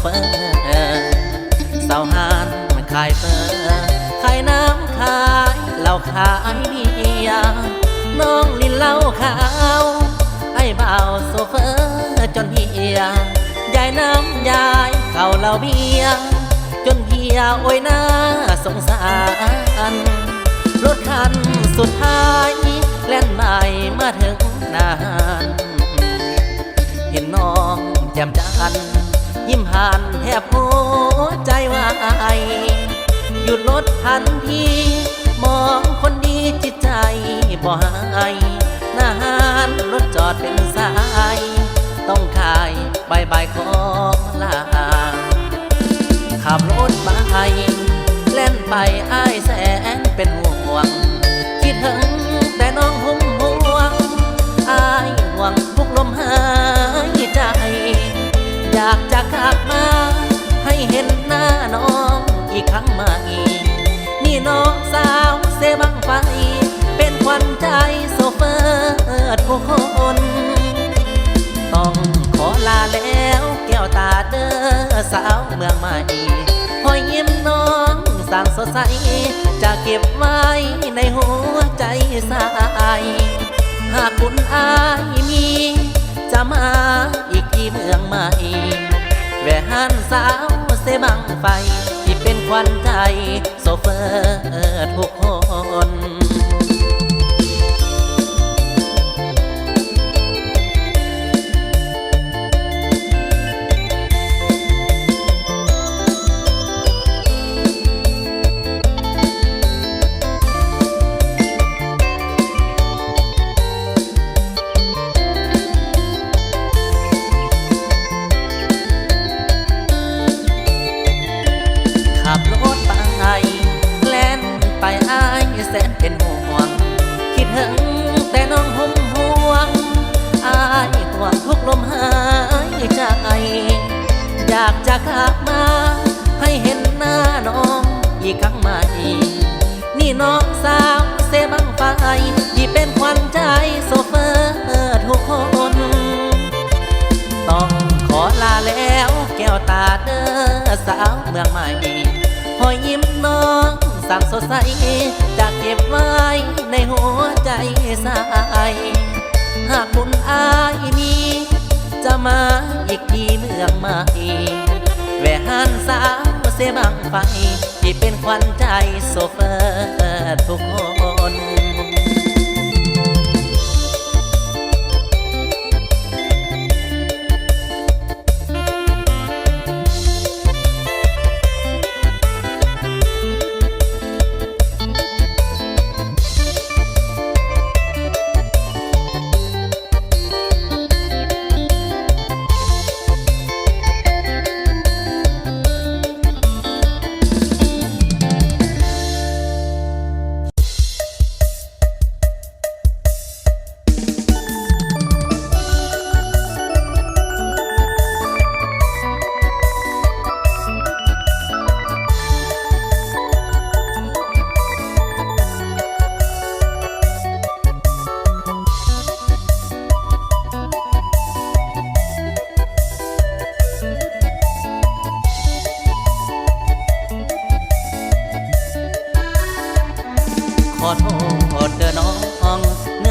เฟอร์สาวหานมันขายเฟอร์ขายน้ำขายเหล้าขายเบียร์น้องลินเหล้าขาว ไอ้บ่าวโซเฟอร์จนเฮียยายน้ำยายเข้าเหล้าเบียร์จนเพียโอ้ยน่าสงสารรถคันสุดท้ายแล่นใหม่มาถึงนาน เห็นน้องแจ่มจันทร์ ยิ้มหันแทบหัวใจวายหยุดรถทันทีมองคนดีจิตใจบ่หายหน้าหานรถจอดเป็นสาย ต้องขายบายบายขอลาขับรถไปเล่นไปอ้ายแสนเป็นห่วง สาวเมืองใหม่หอยยิ้มน้องสร้างสดใส จะเก็บไว้ในหัวใจสายหากคุณอายมี จะมาอีกที่เมืองใหม่แหวหันสาวเสบังไฟที่เป็นควันใจโซเฟอร์ทุกคน สนเป็นห่วง คิดถึงแต่น้องห่มห่วง อายห่วงทุกลมหายใจ อยากจะกลับมา ให้เห็นหน้าน้องอีกครั้งใหม่นี่น้องสาวเซบังไฟที่เป็นควันใจโซเฟอร์ทุกคนต้องขอลาแล้วแก้วตาเด้อสาวเมืองใหม่หอยยิ้มน้องสั่งสดใสจะเก็บไว้ในหัวใจสายหากบุญอายมีจะมาอีกทีเมืองใหม่แหวหันสาวเสบังไฟที่เป็นควันใจโซเฟอร์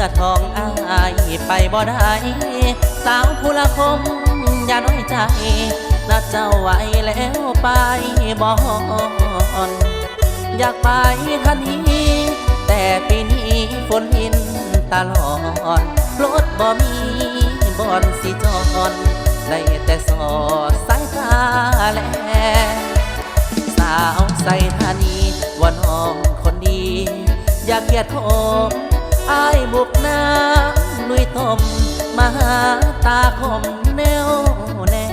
อทองอายไปบ่ได้สาวผู้ละคมอย่าน้อยใจนัดเจ้าไว้แล้วไปบ่อนอยากไปทันทีแต่ปีนี้ฝนหินตลอดรถบ่มีบอนสิจอดได้แต่สอดสายตาแลสาวใส่ธานีว่าน้องคนดี อยากเกียดโคม อายบุกน้ำลุยตมมาหาตาคมแนวแน่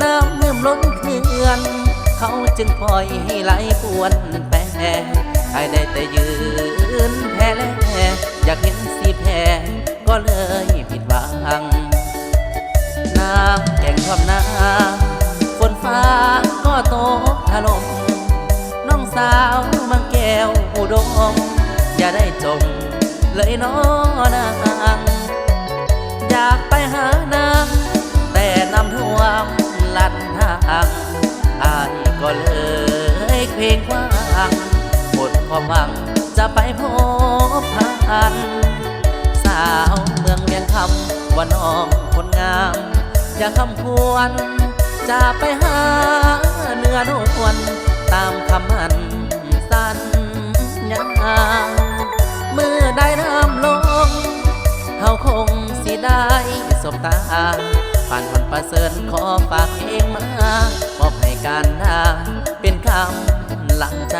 น้ำเมื่อมล้นเขื่อน เขาจึงปล่อยให้ไหลปวนแปรไอ้ได้แต่ยืนแพ้ นอนางอยากไปหานางแต่น้ำท่วมลัดทางอายก็เลยเพ่งว่างหมดความหวังจะไปพบพัน สาวเมืองเมียงคำว่าน้องคนงาม อย่าคำควรจะไปหาเนื้อนวลตามคำมันสัญญา ตา ผ่านคนประเสริฐขอฝากเองมามอบให้การดาเป็นคำหลังใจ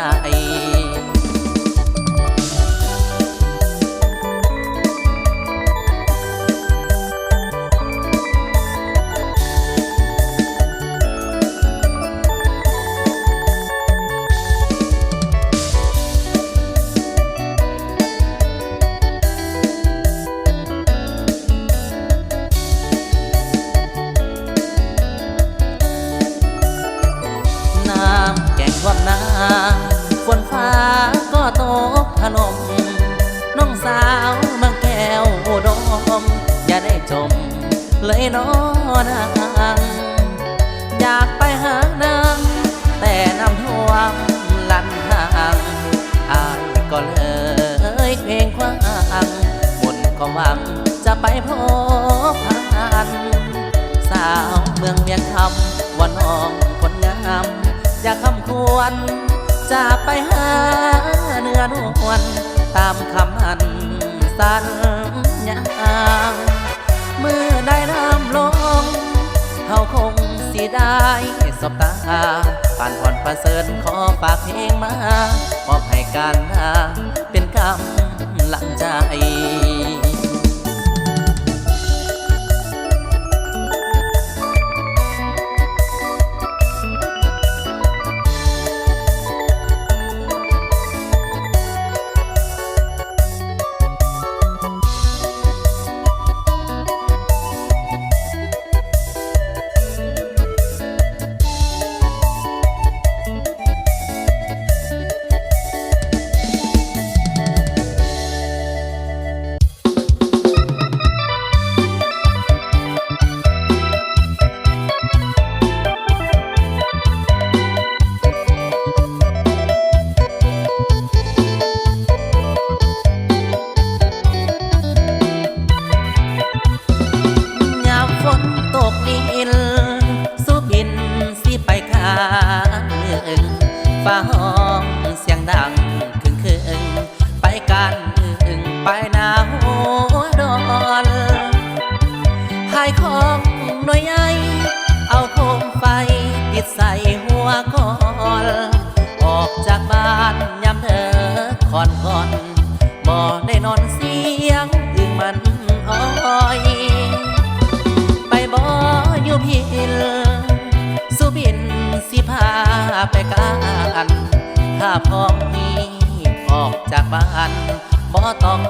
ม น้องสาวเมืองแก้วอุดม อย่าได้จม เลยน้อนางอยากไปหานางแต่น้ำท่วมลันทางอายก็เลยเพลงควางหมดความหวังจะไปพบผ่านสาวเมืองเวียงคำว่าน้องคนงาม อย่าคำควร จะไปหาเนื้อนวลตามคำหันสัญญาเมื่อได้น้ำลงเขาคงสิได้สบตาผ่านผ่อนประเสริฐขอฝากเพลงมามอบให้กันเป็นคำหลังใจ หน่วยใหญ่เอาโคมไฟติดใส่หัวกอนออกจากบ้านยามเธอคอนคอนบ่ได้นอนเสียงอึงมันอ้อยไปบ่อยู่พิลสุบินสิพาไปกันถ้าพร้อมนี้ออกจากบ้านบ่ต้อง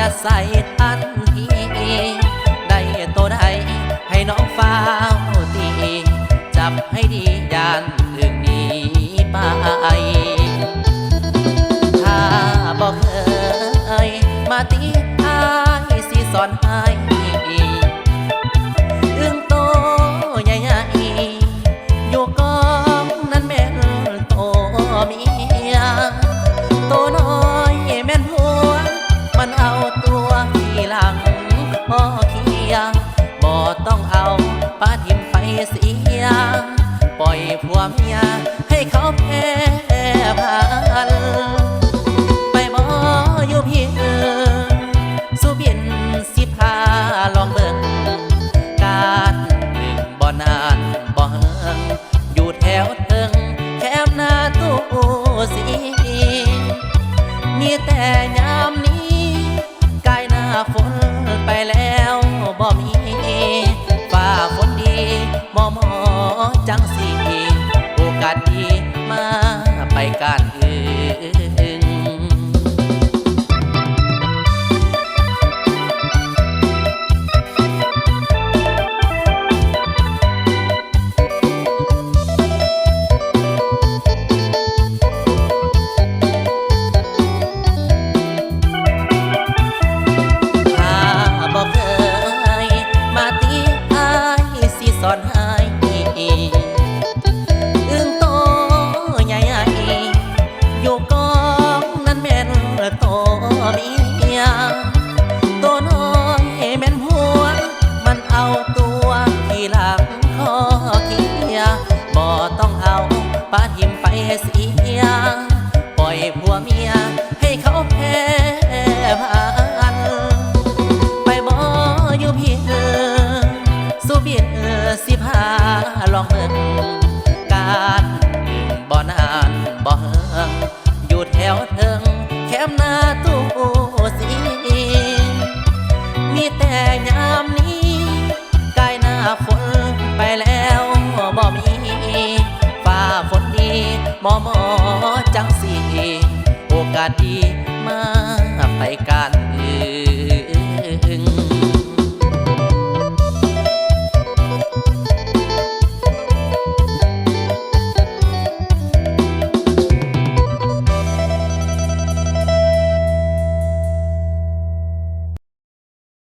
อย่าใส่ทันทีได้ตัวใดให้น้องฟ้าวตีจับให้ดียานถึงนี้ไปถ้าบอกเคยมาตีอายสิสอนให้ ต้องเอาปาทิมไปเสีย ปล่อยผัวเมียให้เขาแพ้พัน ไปบ่อยู่เพียงสุบินสิพาลองเบิ่งการหนึ่งบ่นานบ่เฮิงอยู่แถวเทิงแคมหน้าตู้สีมีแต่ เบียนสิพาลองเมืองการบ่นานบ่เฮงอยู่แถวเทิงแคมหน้าตู้สีมีแต่ยามนี้กายหน้าฝนไปแล้วบ่มีฟ้าฝนดีหมอหมอจังสีโอกาสดีมาไปกัน